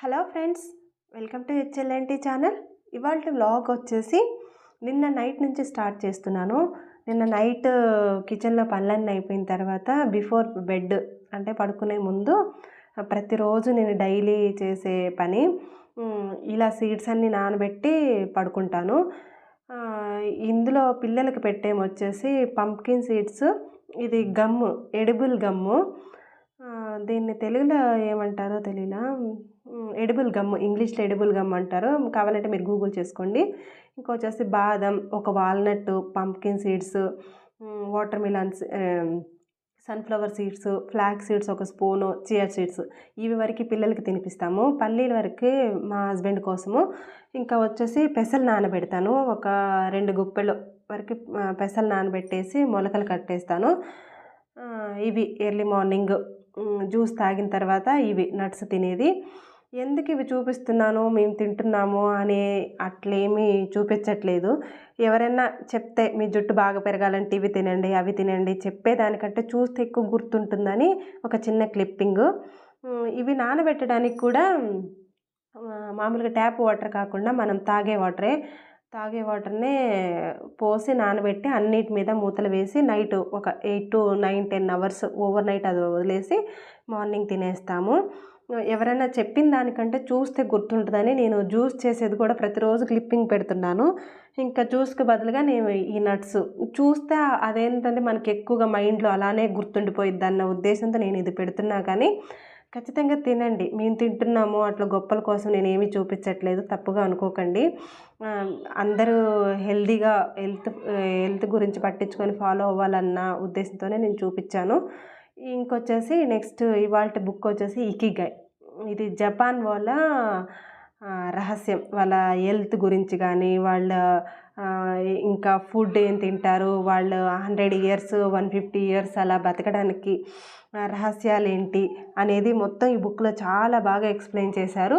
Hello friends welcome to HLNT channel. ఇవాళ vlog వచ్చేసి నిన్న నైట్ నుంచి స్టార్ట్ చేస్తున్నాను. నిన్న నైట్ కిచెన్లో పనులన్నీ అయిపోయిన తర్వాత బిఫోర్ బెడ్ అంటే పడుకునే ముందు ప్రతిరోజు నేను డైలీ చేసే పని ఇలా సీడ్స్ అన్నీ నానబెట్టి పడుకుంటాను. ఇందులో పిల్లలకి పెట్టేమొచ్చేసి పంప్కిన్ సీడ్స్ ఇది గమ్ము ఎడిబుల్ గమ్ము దీన్ని తెలుగులో ఏమంటారో తెలియలా ఎడిబుల్ గమ్ ఇంగ్లీష్లో ఎడిబుల్ గమ్ అంటారు. కావాలంటే మీరు గూగుల్ చేసుకోండి. ఇంకా వచ్చేసి బాదం ఒక walnut pumpkin seeds water melons sunflower seeds flax seeds ఒక స్పూను చియర్ సీడ్స్. ఇవి వరకు పిల్లలకి తినిపిస్తాము. పల్లీల వరకు మా హస్బెండ్ కోసము. ఇంకా వచ్చేసి పెసలు నానబెడతాను. ఒక రెండు గుప్పెలు వరకు పెసలు నానబెట్టేసి మొలకలు కట్టేస్తాను. ఇవి ఎర్లీ మార్నింగ్ జ్యూస్ తాగిన తర్వాత ఇవి నట్స్ తినేది. ఎందుకు ఇవి చూపిస్తున్నాను? మేము తింటున్నాము అని అట్లేమీ చూపించట్లేదు. ఎవరైనా చెప్తే మీ జుట్టు బాగా పెరగాలంటే ఇవి తినండి అవి తినండి చెప్పేదానికంటే చూస్తే ఎక్కువ గుర్తుంటుందని ఒక చిన్న క్లిప్పింగ్. ఇవి నానబెట్టడానికి కూడా మామూలుగా ట్యాప్ వాటర్ కాకుండా మనం తాగే వాటరే. తాగే వాటర్నే పోసి నానబెట్టి అన్నిటి మీద మూతలు వేసి నైట్ ఒక eight to nine ten hours overnight అది వదిలేసి మార్నింగ్ తినేస్తాము. ఎవరైనా చెప్పిన దానికంటే చూస్తే గుర్తుంటుందని నేను జ్యూస్ చేసేది కూడా ప్రతిరోజు క్లిప్పింగ్ పెడుతున్నాను. ఇంకా జ్యూస్కి బదులుగా నేను ఈ నట్స్ చూస్తే అదేంటంటే మనకి ఎక్కువగా మైండ్లో అలానే గుర్తుండిపోయిద్ది అన్న ఉద్దేశంతో నేను ఇది పెడుతున్నా కానీ ఖచ్చితంగా తినండి. మేము తింటున్నాము. అట్లా గొప్పల కోసం నేను ఏమీ చూపించట్లేదు. తప్పుగా అనుకోకండి. అందరూ హెల్దీగా హెల్త్ హెల్త్ గురించి పట్టించుకొని ఫాలో అవ్వాలన్న ఉద్దేశంతోనే నేను చూపించాను. ఇంకొచ్చేసి నెక్స్ట్ ఇవాళ బుక్ వచ్చేసి ఇకిగాయ్ ఇది జపాన్ వాళ్ళ రహస్యం. వాళ్ళ హెల్త్ గురించి కానీ వాళ్ళ ఇంకా ఫుడ్ ఏం తింటారు వాళ్ళు hundred years one fifty years అలా బతకడానికి రహస్యాలు ఏంటి అనేది మొత్తం ఈ బుక్లో చాలా బాగా ఎక్స్ప్లెయిన్ చేశారు.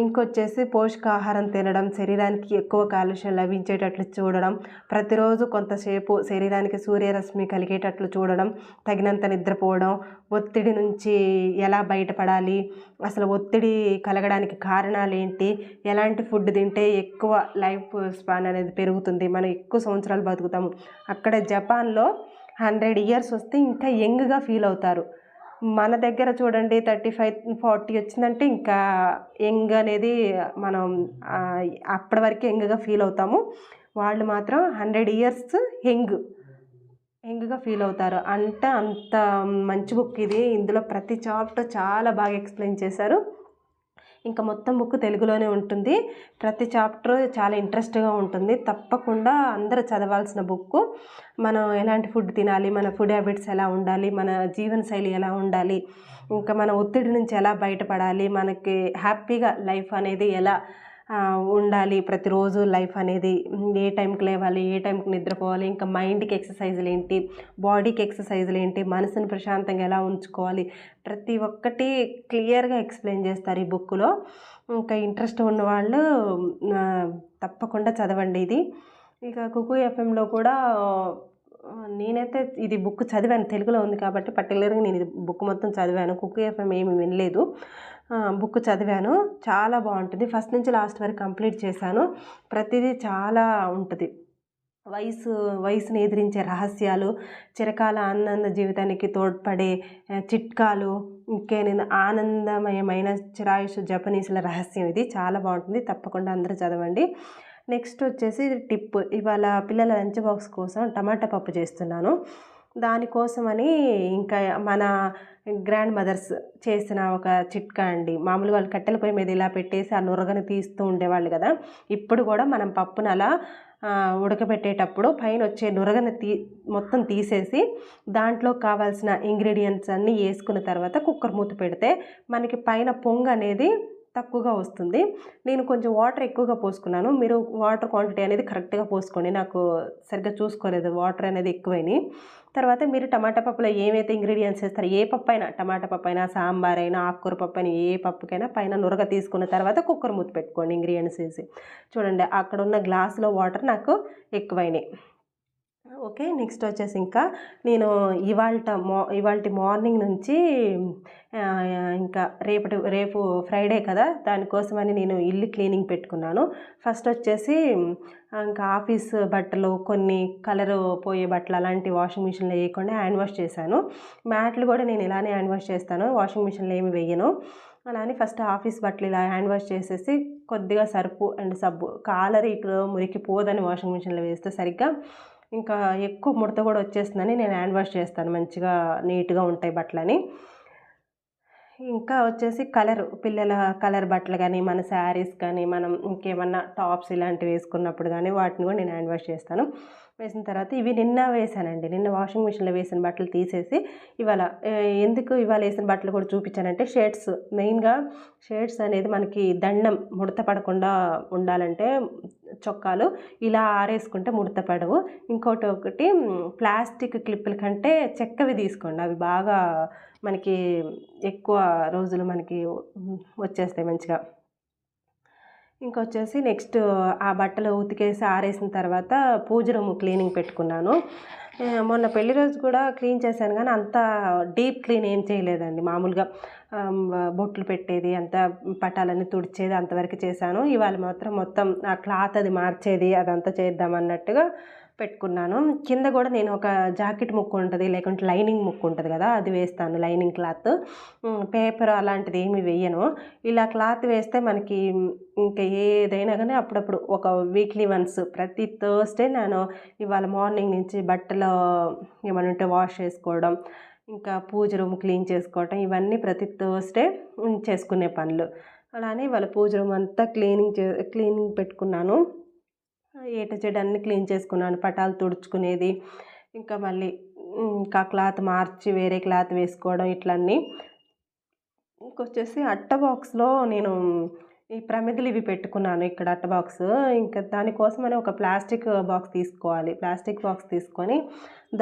ఇంకొచ్చేసి పోషకాహారం తినడం శరీరానికి ఎక్కువ కాలుష్యం లభించేటట్లు చూడడం ప్రతిరోజు కొంతసేపు శరీరానికి సూర్యరశ్మి కలిగేటట్లు చూడడం తగినంత నిద్రపోవడం ఒత్తిడి నుంచి ఎలా బయటపడాలి అసలు ఒత్తిడి కలగడానికి కారణాలు ఏంటి ఎలాంటి ఫుడ్ తింటే ఎక్కువ లైఫ్ స్పాన్ అనేది పెరుగుతుంది మనం ఎక్కువ సంవత్సరాలు బతుకుతాము. అక్కడ జపాన్లో హండ్రెడ్ ఇయర్స్ వస్తే ఇంకా యంగ్గా ఫీల్ అవుతారు. మన దగ్గర చూడండి థర్టీ ఫైవ్ ఫార్టీ వచ్చిందంటే ఇంకా యంగ్ అనేది మనం అప్పటి వరకు యంగ్గా ఫీల్ అవుతాము. వాళ్ళు మాత్రం హండ్రెడ్ ఇయర్స్ యంగ్ యంగ్గా ఫీల్ అవుతారు. అంటే అంత మంచి బుక్ ఇది. ఇందులో ప్రతి చాప్టర్ చాలా బాగా ఎక్స్ప్లెయిన్ చేశారు. ఇంకా మొత్తం బుక్ తెలుగులోనే ఉంటుంది. ప్రతి చాప్టర్ చాలా ఇంట్రెస్ట్గా ఉంటుంది. తప్పకుండా అందరూ చదవాల్సిన బుక్ మనం ఎలాంటి ఫుడ్ తినాలి మన ఫుడ్ హ్యాబిట్స్ ఎలా ఉండాలి మన జీవనశైలి ఎలా ఉండాలి ఇంకా మన ఒత్తిడి నుంచి ఎలా బయటపడాలి మనకి హ్యాపీగా లైఫ్ అనేది ఎలా ఉండాలి ప్రతిరోజు లైఫ్ అనేది. ఏ టైంకి లేవాలి ఏ టైంకి నిద్రపోవాలి ఇంకా మైండ్కి ఎక్సర్సైజ్లు ఏంటి బాడీకి ఎక్సర్సైజ్లు ఏంటి మనసుని ప్రశాంతంగా ఎలా ఉంచుకోవాలి ప్రతి ఒక్కటి క్లియర్గా ఎక్స్ప్లెయిన్ చేస్తారు ఈ బుక్లో. ఇంకా ఇంట్రెస్ట్ ఉన్నవాళ్ళు తప్పకుండా చదవండి ఇది. ఇక కుకు ఎఫ్ఎంలో కూడా నేనైతే ఇది బుక్ చదివాను. తెలుగులో ఉంది కాబట్టి పర్టికులర్గా నేను ఇది బుక్ మొత్తం చదివాను. కుక్ ఎఫ్ఎం ఏమి వినలేదు. బుక్ చదివాను. చాలా బాగుంటుంది. ఫస్ట్ నుంచి లాస్ట్ వరకు కంప్లీట్ చేశాను. ప్రతిదీ చాలా ఉంటుంది. వయసు వయసుని ఎదిరించే రహస్యాలు చిరకాల ఆనంద జీవితానికి తోడ్పడే చిట్కాలు ఇంకేనైనా ఆనందమయమైన చిరాయుషు జపనీసుల రహస్యం ఇది. చాలా బాగుంటుంది. తప్పకుండా అందరూ చదవండి. నెక్స్ట్ వచ్చేసి టిప్. ఇవాళ పిల్లల లంచ్ బాక్స్ కోసం టమాటా పప్పు చేస్తున్నాను. దానికోసమని ఇంకా మన గ్రాండ్ మదర్స్ చేసిన ఒక చిట్కా అండి. మామూలుగా వాళ్ళు కట్టెల పొయ్యి మీద ఇలా పెట్టేసి ఆ నురగని తీస్తూ ఉండేవాళ్ళు కదా. ఇప్పుడు కూడా మనం పప్పును అలా ఉడకబెట్టేటప్పుడు పైన వచ్చే నురగను తీ మొత్తం తీసేసి దాంట్లో కావాల్సిన ఇంగ్రీడియంట్స్ అన్నీ వేసుకున్న తర్వాత కుక్కర్ మూత పెడితే మనకి పైన పొంగు అనేది తక్కువగా వస్తుంది. నేను కొంచెం వాటర్ ఎక్కువగా పోసుకున్నాను. మీరు వాటర్ క్వాంటిటీ అనేది కరెక్ట్గా పోసుకోండి. నాకు సరిగ్గా చూసుకోలేదు. వాటర్ అనేది ఎక్కువైనాయి. తర్వాత మీరు టమాటా పప్పులో ఏమైతే ఇంగ్రీడియంట్స్ వేస్తారో ఏ పప్పు అయినా టమాటా పప్పు అయినా సాంబార్ అయినా ఆకుకూర పప్పు అయినా ఏ పప్పుకైనా పైన నురగ తీసుకున్న తర్వాత కుక్కర్ మూత పెట్టుకోండి ఇంగ్రీడియంట్స్ వేసి. చూడండి అక్కడ ఉన్న గ్లాసులో వాటర్ నాకు ఎక్కువైనాయి. ఓకే నెక్స్ట్ వచ్చేసి ఇంకా నేను ఇవాళ మా ఇవాళ మార్నింగ్ నుంచి ఇంకా రేపటి రేపు ఫ్రైడే కదా దానికోసమని నేను ఇల్లు క్లీనింగ్ పెట్టుకున్నాను. ఫస్ట్ వచ్చేసి ఇంకా ఆఫీస్ బట్టలు కొన్ని కలర్ పోయే బట్టలు అలాంటి వాషింగ్ మిషన్లో వేయకుండా హ్యాండ్ వాష్ చేశాను. మ్యాట్లు కూడా నేను ఇలానే హ్యాండ్ వాష్ చేస్తాను వాషింగ్ మిషన్లో ఏమి వేయను. అలా అని ఫస్ట్ ఆఫీస్ బట్టలు ఇలా హ్యాండ్ వాష్ చేసేసి కొద్దిగా సర్పు అండ్ సబ్బు కాలర్ ఇటు మురికి పోదని వాషింగ్ మిషన్లో వేస్తే సరిగ్గా ఇంకా ఎక్కువ ముడత కూడా వచ్చేస్తుందని నేను హ్యాండ్ వాష్ చేస్తాను. మంచిగా నీట్గా ఉంటాయి బట్టలని. ఇంకా వచ్చేసి కలర్. పిల్లల కలర్ బట్టలు కానీ మన శారీస్ కానీ మనం ఇంకేమన్నా టాప్స్ ఇలాంటివి వేసుకున్నప్పుడు కానీ వాటిని కూడా నేను హ్యాండ్ వాష్ చేస్తాను. వేసిన తర్వాత ఇవి నిన్న వేసానండి. నిన్న వాషింగ్ మిషన్లో వేసిన బట్టలు తీసేసి ఇవాళ ఎందుకు ఇవాళ వేసిన బట్టలు కూడా చూపించానంటే షేడ్స్ మెయిన్గా షేడ్స్ అనేది మనకి దండం ముడత పడకుండా ఉండాలంటే చొక్కాలు ఇలా ఆరేసుకుంటే ముడత పడవు. ఇంకోటి ఒకటి ప్లాస్టిక్ క్లిప్పుల కంటే చెక్కవి తీసుకోండి. అవి బాగా మనకి ఎక్కువ రోజులు మనకి వచ్చేస్తాయి మంచిగా. ఇంకొచ్చేసి నెక్స్ట్ ఆ బట్టలు ఉతికేసి ఆరేసిన తర్వాత పూజ రూమ్ క్లీనింగ్ పెట్టుకున్నాను. మొన్న పెళ్ళి రోజు కూడా క్లీన్ చేశాను కానీ అంత డీప్ క్లీన్ ఏం చేయలేదండి మామూలుగా. బొట్లు పెట్టేది అంత పటాలన్నీ తుడిచేది అంతవరకు చేశాను. ఇవాళ మాత్రం మొత్తం ఆ క్లాత్ అది మార్చేది అదంతా చేద్దాం అన్నట్టుగా పెట్టుకున్నాను. కింద కూడా నేను ఒక జాకెట్ ముక్కు ఉంటుంది లేకుంటే లైనింగ్ ముక్కు ఉంటుంది కదా అది వేస్తాను లైనింగ్ క్లాత్. పేపర్ అలాంటిది ఏమి వేయను. ఇలా క్లాత్ వేస్తే మనకి ఇంకా ఏదైనా కానీ అప్పుడప్పుడు ఒక వీక్లీ వన్స్ ప్రతి థర్స్డే నేను ఇవాళ మార్నింగ్ నుంచి బట్టలు ఏమైనా ఉంటే వాష్ చేసుకోవడం ఇంకా పూజ రూమ్ క్లీన్ చేసుకోవటం ఇవన్నీ ప్రతి థర్స్డే చేసుకునే పనులు. అలానే ఇవాళ పూజ రూమ్ అంతా క్లీనింగ్ చే క్లీనింగ్ పెట్టుకున్నాను. ఏట చెడన్ని అన్ని క్లీన్ చేసుకున్నాను పటాలు తుడుచుకునేది ఇంకా మళ్ళీ ఇంకా క్లాత్ మార్చి వేరే క్లాత్ వేసుకోవడం ఇట్లన్నీ. ఇంకొచ్చేసి అట్ట బాక్స్లో నేను ఈ ప్రమిదలు ఇవి పెట్టుకున్నాను ఇక్కడ అట్ట బాక్స్. ఇంకా దానికోసమని ఒక ప్లాస్టిక్ బాక్స్ తీసుకోవాలి. ప్లాస్టిక్ బాక్స్ తీసుకొని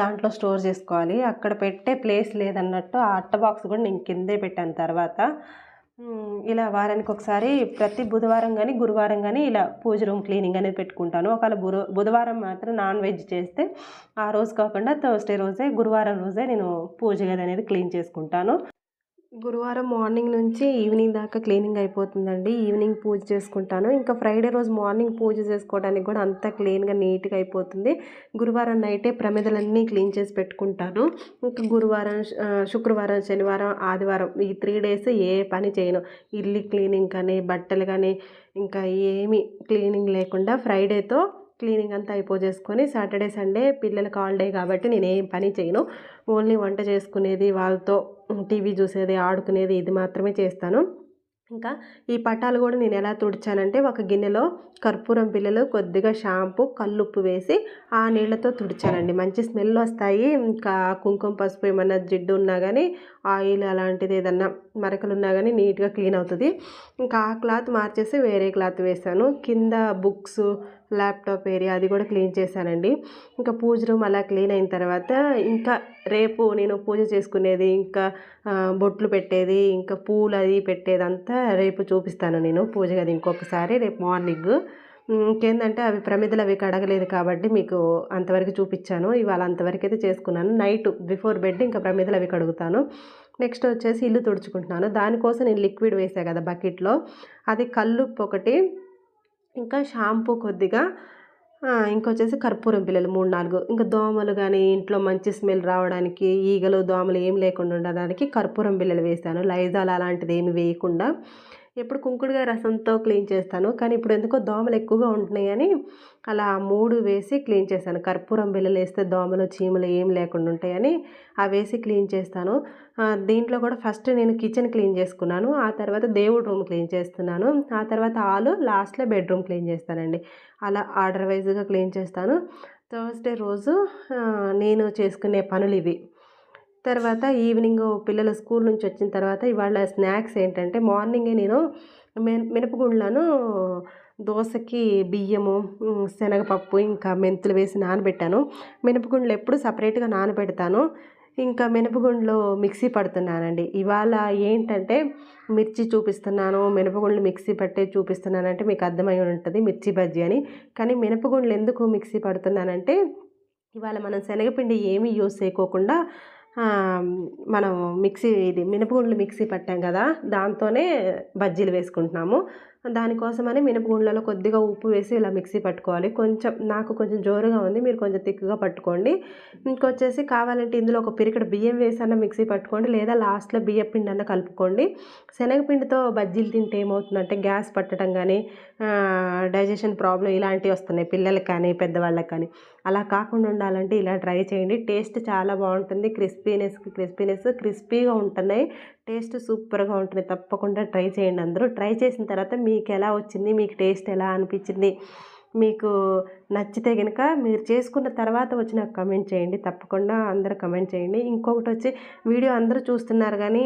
దాంట్లో స్టోర్ చేసుకోవాలి. అక్కడ పెట్టే ప్లేస్ లేదన్నట్టు ఆ అట్ట బాక్స్ కూడా నేను కిందే పెట్టాను తర్వాత. ఇలా వారానికి ఒకసారి ప్రతి బుధవారం కానీ గురువారం కానీ ఇలా పూజ రూమ్ క్లీనింగ్ అనేది పెట్టుకుంటాను. ఒకవేళ బుధవారం మాత్రం నాన్ వెజ్ చేస్తే ఆ రోజు కాకుండా థర్స్డే రోజే గురువారం రోజే నేను పూజ గది అనేది క్లీన్ చేసుకుంటాను. గురువారం మార్నింగ్ నుంచి ఈవినింగ్ దాకా క్లీనింగ్ అయిపోతుందండి. ఈవినింగ్ పూజ చేసుకుంటాను. ఇంకా ఫ్రైడే రోజు మార్నింగ్ పూజ చేసుకోవడానికి కూడా అంతా క్లీన్గా నీట్గా అయిపోతుంది. గురువారం నైటే ప్రమిదలన్నీ క్లీన్ చేసి పెట్టుకుంటాను. ఇంకా గురువారం శుక్రవారం శనివారం ఆదివారం ఈ త్రీ డేస్ ఏ పని చేయను. ఇల్లు క్లీనింగ్ కానీ బట్టలు కానీ ఇంకా ఏమి క్లీనింగ్ లేకుండా ఫ్రైడేతో క్లీనింగ్ అంతా అయిపోజేసుకొని సాటర్డే సండే పిల్లలకి హాలిడే కాబట్టి నేను ఏం పని చేయను. ఓన్లీ వంట చేసుకునేది వాళ్ళతో టీవీ చూసేది ఆడుకునేది ఇది మాత్రమే చేస్తాను. ఇంకా ఈ పటాలు కూడా నేను ఎలా తుడిచానంటే ఒక గిన్నెలో కర్పూరం పిల్లలు కొద్దిగా షాంపూ కల్లుప్పు వేసి ఆ నీళ్ళతో తుడిచానండి. మంచి స్మెల్ వస్తాయి. ఇంకా కుంకుమ పసుపు ఏమన్నా జిడ్డు ఉన్నా కానీ ఆయిల్ అలాంటిది ఏదన్నా మరకలు ఉన్నా కానీ నీట్గా క్లీన్ అవుతుంది. ఇంకా ఆ క్లాత్ మార్చేసి వేరే క్లాత్ వేసాను కింద బుక్స్ ల్యాప్టాప్ ఏరియా అది కూడా క్లీన్ చేశానండి. ఇంకా పూజ రూమ్ అలా క్లీన్ అయిన తర్వాత ఇంకా రేపు నేను పూజ చేసుకునేది ఇంకా బొట్లు పెట్టేది ఇంకా పూలు అది పెట్టేదంతా రేపు చూపిస్తాను నేను పూజ గది ఇంకొకసారి రేపు మార్నింగ్. ఇంకేంటంటే అవి ప్రమిదలు అవి కడగలేదు కాబట్టి మీకు అంతవరకు చూపించాను. ఇవాళ అంతవరకు అయితే చేసుకున్నాను. నైట్ బిఫోర్ బెడ్ ఇంకా ప్రమిదలు అవి కడుగుతాను. నెక్స్ట్ వచ్చేసి ఇల్లు తుడుచుకుంటున్నాను. దానికోసం నేను లిక్విడ్ వేసా కదా బకెట్లో. అది కల్లుప్పు ఒకటి ఇంకా షాంపూ కొద్దిగా ఇంకొచ్చేసి కర్పూరం పిల్లలు మూడు నాలుగు. ఇంకా దోమలు కానీ ఇంట్లో మంచి స్మెల్ రావడానికి ఈగలు దోమలు ఏం లేకుండా ఉండడానికి కర్పూరం పిల్లలు వేసాను లైజాల్ అలాంటిది ఏమి వేయకుండా. ఎప్పుడు కుంకుడుగా రసంతో క్లీన్ చేస్తాను. కానీ ఇప్పుడు ఎందుకో దోమలు ఎక్కువగా ఉంటున్నాయని అలా మూడు వేసి క్లీన్ చేశాను. కర్పూరం బిల్లలు వేస్తే దోమలు చీమలు ఏం లేకుండా ఉంటాయని అవి వేసి క్లీన్ చేస్తాను. దీంట్లో కూడా ఫస్ట్ నేను కిచెన్ క్లీన్ చేసుకున్నాను. ఆ తర్వాత దేవుడి రూమ్ క్లీన్ చేస్తున్నాను. ఆ తర్వాత ఆలు లాస్ట్లో బెడ్రూమ్ క్లీన్ చేస్తానండి. అలా ఆర్డర్ వైజ్గా క్లీన్ చేస్తాను. థర్స్డే రోజు నేను చేసుకునే పనులు ఇవి. తర్వాత ఈవినింగ్ పిల్లలు స్కూల్ నుంచి వచ్చిన తర్వాత ఇవాళ స్నాక్స్ ఏంటంటే మార్నింగే నేను మిన మినపగుండ్లను దోశకి బియ్యము శనగపప్పు ఇంకా మెంతులు వేసి నానబెట్టాను. మినపగుండ్లు ఎప్పుడు సపరేట్గా నానబెడతాను. ఇంకా మినపగుండ్లు మిక్సీ పడుతున్నానండి. ఇవాళ ఏంటంటే మిర్చి చూపిస్తున్నాను మినపగుండ్లు మిక్సీ పట్టే చూపిస్తున్నానంటే మీకు అర్థమై ఉంటుంది మిర్చి బజ్జీ అని. కానీ మినపగుండ్లు ఎందుకు మిక్సీ పడుతున్నానంటే ఇవాళ మనం శనగపిండి ఏమీ యూస్ చేయకోకుండా మనం మిక్సీ ఇది మినపగుండ్లు మిక్సీ పట్టాం కదా దాంతోనే బజ్జీలు వేసుకుంటున్నాము. దానికోసమని మినపగుండ్లలో కొద్దిగా ఉప్పు వేసి ఇలా మిక్సీ పట్టుకోవాలి. కొంచెం నాకు కొంచెం జోరుగా ఉంది మీరు కొంచెం తిక్కుగా పట్టుకోండి. ఇంకొచ్చేసి కావాలంటే ఇందులో ఒక పిరికడ బియ్యం వేసి మిక్సీ పట్టుకోండి లేదా లాస్ట్లో బియ్యం పిండి అన్న కలుపుకోండి. శనగపిండితో బజ్జీలు తింటే ఏమవుతుందంటే గ్యాస్ పట్టడం కానీ డైజెషన్ ప్రాబ్లం ఇలాంటివి వస్తున్నాయి పిల్లలకి కానీ పెద్దవాళ్ళకి కానీ. అలా కాకుండా ఉండాలంటే ఇలా ట్రై చేయండి. టేస్ట్ చాలా బాగుంటుంది. క్రిస్పీనెస్ క్రిస్పీనెస్ క్రిస్పీగా ఉంటున్నాయి. టేస్ట్ సూపర్గా ఉంటుంది. తప్పకుండా ట్రై చేయండి అందరూ. ట్రై చేసిన తర్వాత మీకు ఎలా వచ్చింది? మీకు టేస్ట్ ఎలా అనిపించింది? మీకు నచ్చితే కనుక మీరు చేసుకున్న తర్వాత వచ్చి నాకు కమెంట్ చేయండి. తప్పకుండా అందరూ కమెంట్ చేయండి. ఇంకొకటి వచ్చి వీడియో అందరూ చూస్తున్నారు కానీ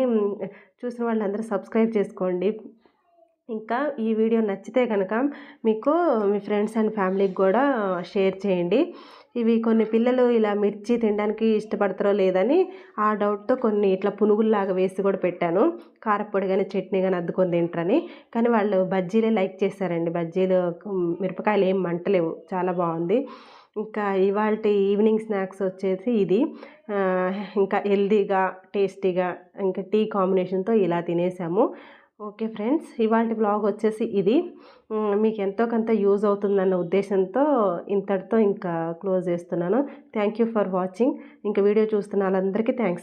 చూసిన వాళ్ళందరూ సబ్స్క్రైబ్ చేసుకోండి. ఇంకా ఈ వీడియో నచ్చితే కనుక మీకు మీ ఫ్రెండ్స్ అండ్ ఫ్యామిలీకి కూడా షేర్ చేయండి. ఇవి కొన్ని పిల్లలు ఇలా మిర్చి తినడానికి ఇష్టపడతారో లేదని ఆ డౌట్తో కొన్ని ఇట్లా పునుగుల్లాగా వేసి కూడా పెట్టాను. కారపొడి కానీ చట్నీ కానీ అద్దుకొని తింటారని. కానీ వాళ్ళు బజ్జీలే లైక్ చేశారండి. బజ్జీలు మిరపకాయలు ఏం మంటలేవు. చాలా బాగుంది. ఇంకా ఇవాళ ఈవినింగ్ స్నాక్స్ వచ్చేసి ఇది. ఇంకా హెల్దీగా టేస్టీగా ఇంకా టీ కాంబినేషన్తో ఇలా తినేసాము. ఓకే ఫ్రెండ్స్ ఇవాళ బ్లాగ్ వచ్చేసి ఇది. మీకు ఎంతో కొంత యూజ్ అవుతుందన్న ఉద్దేశంతో ఇంతటితో ఇంకా క్లోజ్ చేస్తున్నాను. థ్యాంక్ యూ ఫర్ వాచింగ్ ఇంకా వీడియో చూస్తున్న వాళ్ళందరికీ థ్యాంక్స్